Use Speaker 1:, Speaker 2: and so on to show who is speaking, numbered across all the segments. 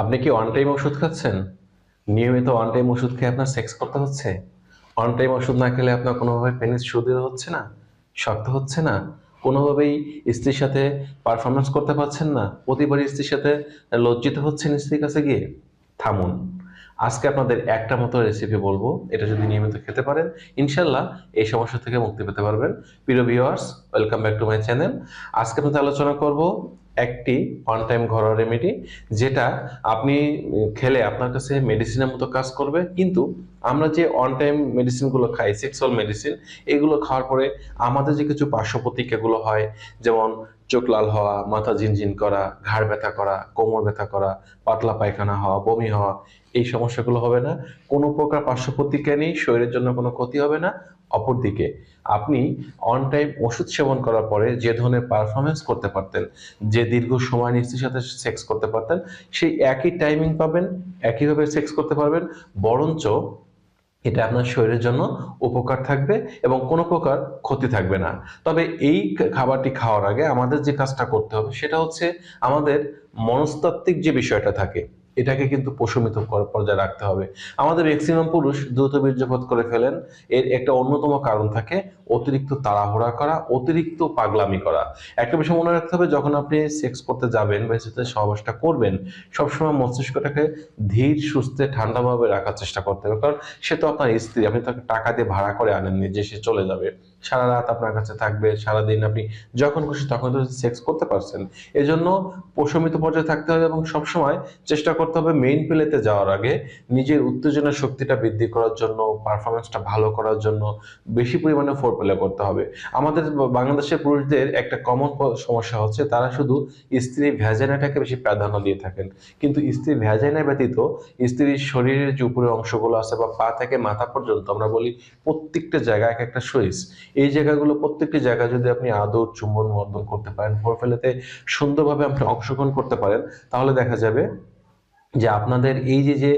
Speaker 1: আপনি কি one time ওষুধ খাচ্ছেন? নিয়মিত ওয়ান টাইম ওষুধ খেয়ে আপনার সেক্স করতে হচ্ছে? অন টাইম ওষুধ না খেলে আপনার কোনোভাবে পেনিস সুদৃঢ় হচ্ছে না? শক্ত হচ্ছে না? কোনোভাবেই স্ত্রীর সাথে পারফরমেন্স করতে পারছেন না? প্রতিবারই স্ত্রীর সাথে লজ্জিত হচ্ছেন স্ত্রীর কাছে গিয়ে? থামুন। আজকে আপনাদের একটা মতো রেসিপি বলব। এটা যদি নিয়মিত খেতে পারেন, ইনশাল্লাহ এই সমস্যা থেকে মুক্তি পেতে পারবেন। প্রিয় viewers welcome back to my channel আজকে আপনাদের আলোচনা করব একটি অন টাইম ঘরোয়া রেমেডি যেটা আপনি খেলে আপনার কাছে মেডিসিনের মতো কাজ করবে, কিন্তু আমরা যে অন টাইম মেডিসিনগুলো খাই সেক্সুয়াল মেডিসিন এগুলো খাওয়ার পরে আমাদের যে কিছু পার্শ্ব প্রতিক্রিয়াগুলো হয়, যেমন চোখ লাল হওয়া, মাথা ঝিনঝিন করা, ঘাড় ব্যথা করা, কোমর ব্যথা করা, পাতলা পায়খানা হওয়া, বমি হওয়া, এই সমস্যাগুলো হবে না। কোনো প্রকার পার্শ্ব প্রতিক্রিয়া নেই, শরীরের জন্য কোনো ক্ষতি হবে না। অপরদিকে, আপনি অন টাইম ওষুধ সেবন করার পরে যে ধরনের পারফরমেন্স করতে পারতেন, যে দীর্ঘ সময় নিশ্চির সাথে সেক্স করতে পারতেন, সেই একই টাইমিং পাবেন একইভাবে সেক্স করতে পারবেন, বরঞ্চ এটা আপনার শরীরের জন্য উপকার থাকবে এবং কোনো প্রকার ক্ষতি থাকবে না। তবে এই খাবারটি খাওয়ার আগে আমাদের যে কাজটা করতে হবে সেটা হচ্ছে আমাদের মনস্তাত্ত্বিক যে বিষয়টা থাকে এটাকে কিন্তু প্রশমিত পর্যায়ে রাখতে হবে। আমাদের ম্যাক্সিমাম পুরুষ দ্রুত বীর্যপাত করে ফেলেন। এর একটা অন্যতম কারণ থাকে অতিরিক্ত তাড়াহুড়া করা, অতিরিক্ত পাগলামি করা। একটা বিষয় মনে রাখতে হবে, যখন আপনি সেক্স করতে যাবেন বা সাথে সহবাসটা করবেন, সবসময় মস্তিষ্কটাকে ধীর, সুস্থে, ঠান্ডাভাবে রাখার চেষ্টা করতে হবে। কারণ সে তো আপনার স্ত্রী, আপনি তাকে টাকা দিয়ে ভাড়া করে আনেননি যে সে চলে যাবে। সারা রাত আপনার কাছে থাকবে, সারাদিন আপনি যখন খুশি তখন তো সেক্স করতে পারছেন। এজন্য প্রশমিত পর্যায়ে থাকতে হবে এবং সবসময় চেষ্টা করতে হবে মেইন প্লেতে যাওয়ার আগে নিজের উত্তেজনা শক্তিটা বৃদ্ধি করার জন্য পারফরমেন্সটা ভালো করার জন্য বেশি পরিমাণে ফোর প্লে করতে হবে। আমাদের বাংলাদেশের পুরুষদের একটা কমন সমস্যা হচ্ছে তারা শুধু স্ত্রীর ভ্যাজাইনাটাকে বেশি প্রাধান্য দিয়ে থাকেন। কিন্তু স্ত্রীর ভ্যাজাইনা ব্যতীত স্ত্রীর শরীরের যে উপরের অংশগুলো আছে বা পা থেকে মাথা পর্যন্ত আমরা বলি প্রত্যেকটা জায়গায় এক একটা সুইচ এই জায়গাগুলো প্রত্যেকটি জায়গায় যদি আপনি আদর, চুম্বন মর্দন করতে পারেন ফোর ফেলেতে সুন্দরভাবে আপনি অংশগ্রহণ করতে পারেন, তাহলে দেখা যাবে যে আপনাদের এই যে যে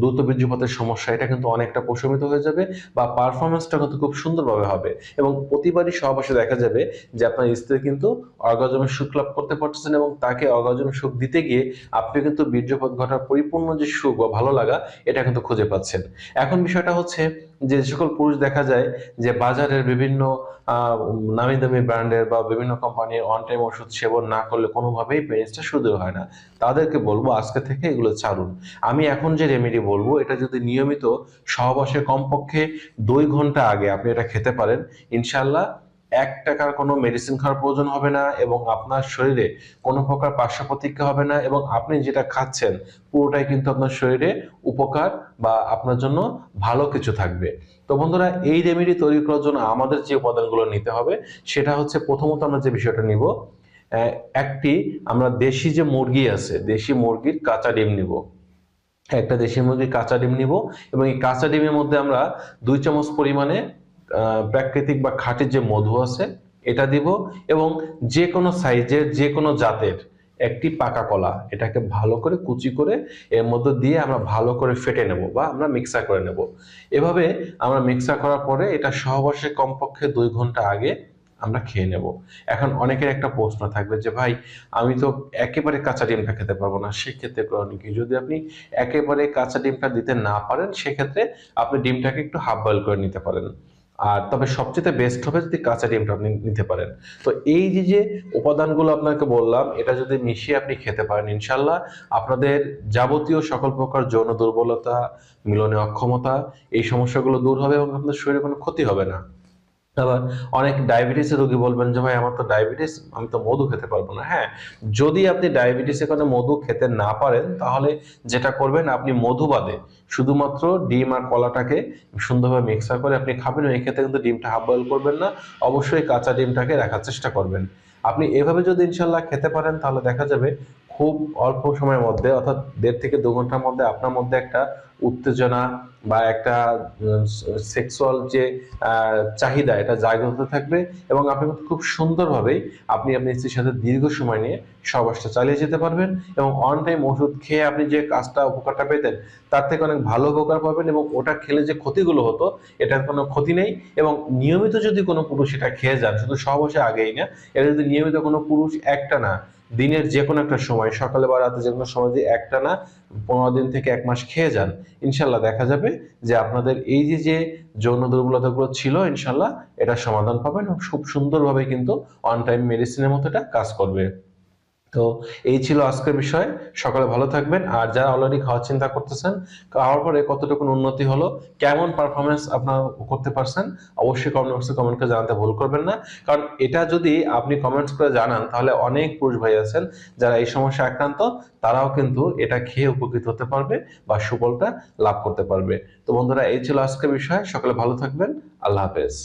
Speaker 1: দ্রুত বীর্যপাতের সমস্যা, এটা কিন্তু অনেকটা প্রশমিত হয়ে যাবে বা পারফরমেন্সটা কিন্তু খুব সুন্দরভাবে হবে এবং প্রতিবারই সহবাসে দেখা যাবে যে আপনার স্ত্রী কিন্তু অর্গাজমের সুখ লাভ করতে পারতেছেন এবং তাকে অর্গাজম সুখ দিতে গিয়ে আপনি কিন্তু বীর্যপাত ঘটার পরিপূর্ণ যে সুখ বা ভালো লাগা, এটা কিন্তু খুঁজে পাচ্ছেন। এখন বিষয়টা হচ্ছে যে সকল পুরুষ দেখা যায় যে বাজারের বিভিন্ন নামি দামি ব্র্যান্ডের বা বিভিন্ন কোম্পানির অন টাইম ওষুধ সেবন না করলে কোনোভাবেই পেনিসটা সুদূর হয় না। তাদেরকে বলব আজকে থেকে এগুলো ছাড়ুন। আমি এখন যে রেমেডি বলব, এটা যদি নিয়মিত সহবাসের কমপক্ষে দুই ঘণ্টা আগে আপনি এটা খেতে পারেন ইনশাল্লাহ এক টাকার কোনো মেডিসিন খাওয়ার প্রয়োজন হবে না এবং আপনার শরীরে কোনো প্রকার পার্শ্ব প্রতিক্রিয়া হবে না এবং আপনি যেটা খাচ্ছেন, পুরোটাই কিন্তু আপনার শরীরে উপকার বা আপনার জন্য ভালো কিছু থাকবে। তো বন্ধুরা, এই রেমেডি তৈরি করার জন্য আমাদের যে উপাদানগুলো নিতে হবে, সেটা হচ্ছে প্রথমত আমরা যে বিষয়টা নিব একটি আমরা দেশি যে মুরগি আছে, দেশি মুরগির কাঁচা ডিম নিব। একটা দেশি মুরগির কাঁচা ডিম নিব এবং এই কাঁচা ডিমের মধ্যে আমরা দুই চামচ পরিমাণে প্রাকৃতিক বা খাঁটি যে মধু আছে, এটা দিব এবং যে কোনো সাইজের যে কোনো জাতের একটি পাকা কলা এটাকে ভালো করে কুচি করে এর মধ্যে দিয়ে আমরা ভালো করে ফেটে নেব বা আমরা মিক্সার করে নেব। এভাবে আমরা মিক্সার করার পরে এটা সহবাসে কমপক্ষে দুই ঘণ্টা আগে আমরা খেয়ে নেব। এখন অনেকের একটা প্রশ্ন থাকবে যে, ভাই, আমি তো একেবারে কাঁচা ডিমটা খেতে পারব না। সেক্ষেত্রে করণীয় কি? যদি আপনি একেবারে কাঁচা ডিমটা দিতে না পারেন, সেক্ষেত্রে আপনি ডিমটাকে একটু হাফ বয়েল করে নিতে পারেন। আর তবে সবচেয়ে বেস্ট হবে যদি কাঁচা ডিমটা আপনি নিতে পারেন। তো এই যে যে উপাদানগুলো আপনাকে বললাম, এটা যদি মিশিয়ে আপনি খেতে পারেন ইনশাল্লাহ আপনাদের যাবতীয় সকল প্রকার যৌন দুর্বলতা মিলনে অক্ষমতা, এই সমস্যাগুলো দূর হবে এবং আপনার শরীরে কোনো ক্ষতি হবে না। আবার অনেক ডায়াবেটিসের রোগী বলবেন যে, ভাই, আমার তো ডায়াবেটিস আমি তো মধু খেতে পারব না। হ্যাঁ যদি আপনি ডায়াবেটিসের কারণে মধু খেতে না পারেন, তাহলে যেটা করবেন, আপনি মধু বাদে শুধুমাত্র ডিম আর কলাটাকে সুন্দরভাবে মিক্সার করে আপনি খাবেন। এই ক্ষেত্রে কিন্তু ডিমটা হাফ বয়েল করবেন না, অবশ্যই কাঁচা ডিমটাকে রাখার চেষ্টা করবেন। আপনি এভাবে যদি ইনশাল্লাহ খেতে পারেন, তাহলে দেখা যাবে খুব অল্প সময়ের মধ্যে, অর্থাৎ দেড় থেকে দু ঘণ্টার মধ্যে আপনার মধ্যে একটা উত্তেজনা বা একটা সেক্সুয়াল যে চাহিদা, এটা জাগ্রত থাকবে এবং আপনি খুব সুন্দরভাবেই আপনি আপনার স্ত্রীর সাথে দীর্ঘ সময় নিয়ে সহবাসটা চালিয়ে যেতে পারবেন এবং অন টাইম ওষুধ খেয়ে আপনি যে কাজটা, উপকারটা পেতেন, তার থেকে অনেক ভালো উপকার পাবেন এবং ওটা খেলে যে ক্ষতিগুলো হতো, এটার কোনো ক্ষতি নেই এবং নিয়মিত যদি কোনো পুরুষ এটা খেয়ে যান, শুধু সহবাসে আগেই না, এটা যদি নিয়মিত কোনো পুরুষ একটা না দিনের যে কোনো একটা সময়, সকালে বা রাতে যে কোনো সময় যে একটা না, পনেরো দিন থেকে এক মাস খেয়ে যান, ইনশাল্লাহ দেখা যাবে যে আপনাদের এই যে যে যৌন দুর্বলতাগুলো ছিল, ইনশাল্লাহ এটা সমাধান পাবেন খুব সুন্দরভাবে কিন্তু অন টাইম মেডিসিনের মতো এটা কাজ করবে। তো এই ছিল আজকের বিষয়। সকালে ভালো থাকবেন। আর যারা অলরেডি খাওয়ার চিন্তা করতেছেন, খাওয়ার পরে কতটুকু উন্নতি হলো, কেমন পারফরমেন্স আপনারা করতে পারছেন, অবশ্যই কমেন্ট বক্সে কমেন্ট করে জানাতে ভুল করবেন না। কারণ এটা যদি আপনি কমেন্টস করে জানান, তাহলে অনেক পুরুষ ভাই আছেন যারা এই সমস্যা আক্রান্ত, তারাও কিন্তু এটা খেয়ে উপকৃত হতে পারবে বা সুফলটা লাভ করতে পারবে। তো বন্ধুরা, এই ছিল আজকের বিষয়। সকালে ভালো থাকবেন। আল্লাহ হাফেজ।